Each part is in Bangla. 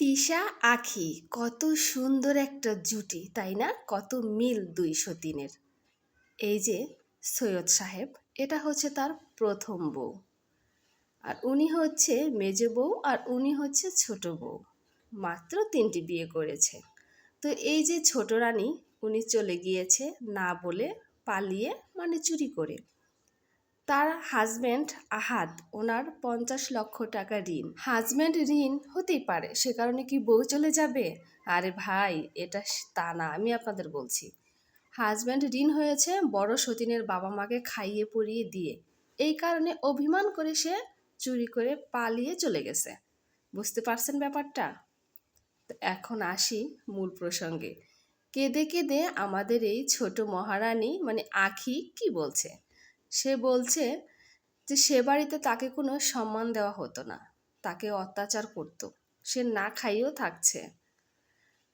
তিশা আখি, কত সুন্দর একটা জুটি, তাই না? কত মিল দুই সতীনের এই যে সৈয়দ সাহেব, এটা হচ্ছে তার প্রথম বউ। আর উনি হচ্ছে মেজ বউ আর উনি হচ্ছে ছোট বউ। মাত্র তিনটি বিয়ে করেছে। তো এই যে ছোট রানী, উনি চলে গিয়েছে না বলে পালিয়ে মানে চুরি করে। তার হাজব্যান্ড আহাদ, ওনার পঞ্চাশ লক্ষ টাকা ঋণ। হাজব্যান্ড ঋণ হতেই পারে, সে কারণে কি বউ চলে যাবে? আরে ভাই, এটা তা না, আমি আপনাদের বলছি। হাজব্যান্ড ঋণ হয়েছে বড় সতীনের বাবা মাকে খাইয়ে পরিয়ে দিয়ে। এই কারণে অভিমান করে সে চুরি করে পালিয়ে চলে গেছে। বুঝতে পারছেন ব্যাপারটা? এখন আসি মূল প্রসঙ্গে। কেঁদে কেঁদে আমাদের এই ছোট মহারানী মানে আখি, কি বলছে? সে বলছে যে সে বাড়িতে তাকে কোনো সম্মান দেওয়া হতো না। তাকে অত্যাচার করতো। সে না খাইয়েও থাকছে।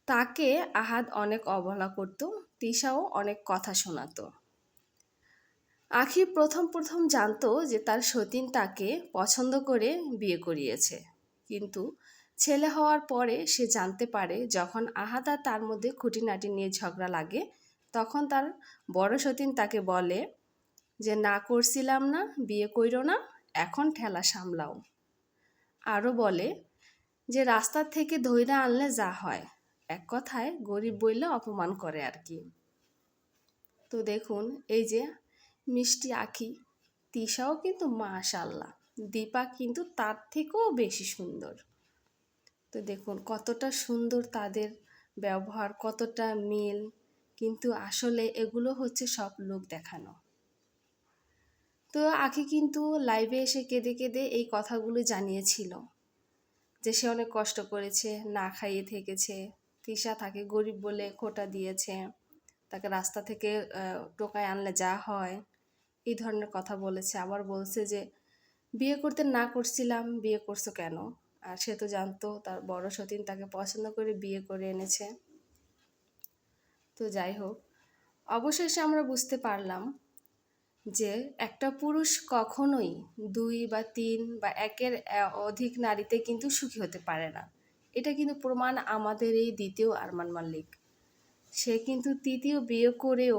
তাকে আহাদ অনেক অবহেলা করত, তিশাও অনেক কথা শোনাতো। আখি প্রথম প্রথম জানতো যে তার সতীন তাকে পছন্দ করে বিয়ে করিয়েছে। কিন্তু ছেলে হওয়ার পরে সে জানতে পারে, যখন আহাদ তার মধ্যে খুঁটিনাটি নিয়ে ঝগড়া লাগে, তখন তার বড় সতীন তাকে বলে যে না করছিলাম না, বিয়ে কইরো না, এখন ঠেলা সামলাও। আরও বলে, যে রাস্তার থেকে ধৈর্য আনলে যা হয়, এক কথায় গরিব বইলে অপমান করে আর কি। তো দেখুন, এই যে মিষ্টি আখি তিশাও কিন্তু মাশাল্লাহ, দীপা কিন্তু তার থেকেও বেশি সুন্দর। তো দেখুন, কতটা সুন্দর তাদের ব্যবহার, কতটা মিল, কিন্তু আসলে এগুলো হচ্ছে সব লোক দেখানো। তো আখি কিন্তু লাইভে এসে কেঁদে কেঁদে এই কথাগুলো জানিয়েছিল। যে সে অনেক কষ্ট করেছে, না খাইয়ে থেকেছে। তৃষা তাকে গরিব বলে খোটা দিয়েছে। তাকে রাস্তা থেকে টোকায় আনলে যা হয়। এই ধরনের কথা বলেছে। আবার বলছে যে, বিয়ে করতে না করছিলাম, বিয়ে করছ কেন? আর সে তো জানতো, তার বড় সতীন তাকে পছন্দ করে বিয়ে করে এনেছে। তো যাই হোক, অবশেষে আমরা বুঝতে পারলাম যে একটা পুরুষ কখনোই দুই বা তিন বা একের অধিক নারীতে কিন্তু সুখী হতে পারে না। এটা কিন্তু প্রমাণ আমাদের এই দ্বিতীয় আরমান মাল্লিক। সে কিন্তু তৃতীয় বিয়ে করেও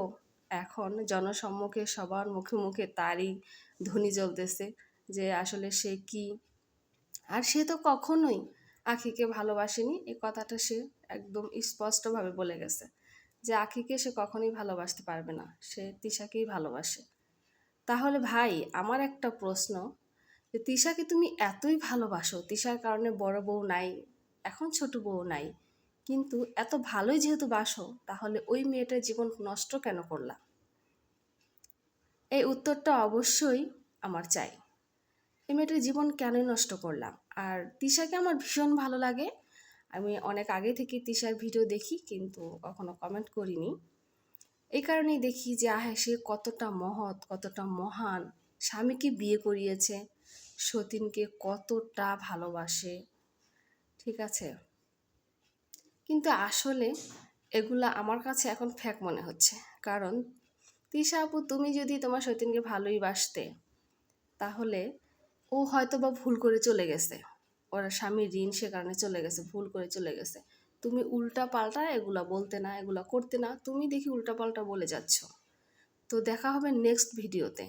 এখন জনসম্মুখে, সবার মুখে মুখে তারই ধ্বনি জ্বলতেছে যে আসলে সে কি। আর সে তো কখনোই আখিকে ভালোবাসেনি, এ কথাটা সে একদম স্পষ্টভাবে বলে গেছে যে আখিকে সে কখনোই ভালোবাসতে পারবে না, সে তিশাকেই ভালোবাসে। তাহলে ভাই, আমার একটা প্রশ্ন। যে তিশাকে তুমি এতই ভালোবাসো, তিশার কারণে বড় বউ নাই, এখন ছোট বউ নাই, কিন্তু এত ভালোই যেহেতু বাসো, তাহলে ওই মেয়েটার জীবন নষ্ট কেন করলা? এই উত্তরটা অবশ্যই আমার চাই। এই মেয়েটার জীবন কেনই নষ্ট করলাম? আর তিশাকে আমার ভীষণ ভালো লাগে। আমি অনেক আগে থেকে তিশার ভিডিও দেখি, কিন্তু কখনো কমেন্ট করিনি। এই কারণেই দেখি যে, আহে, সে কতটা মহৎ, কতটা মহান। স্বামীকে বিয়ে করিয়েছে, সতীনকে কতটা ভালোবাসে। ঠিক আছে? কিন্তু আসলে এগুলা আমার কাছে এখন ফ্যাক মনে হচ্ছে। কারণ, তিশা আপু, তুমি যদি তোমার সতীনকে ভালোই বাসতে, তাহলে ও হয়তো বা ভুল করে চলে গেছে। ওরা স্বামীর ঋণ সে কারণে চলে গেছে, ভুল করে চলে গেছে। তুমি উল্টা পাল্টা এগুলা বলতে না, এগুলা করতে না, তুমি দেখি উল্টা পাল্টা বলে যাচ্ছ। তো দেখা হবে নেক্সট ভিডিওতে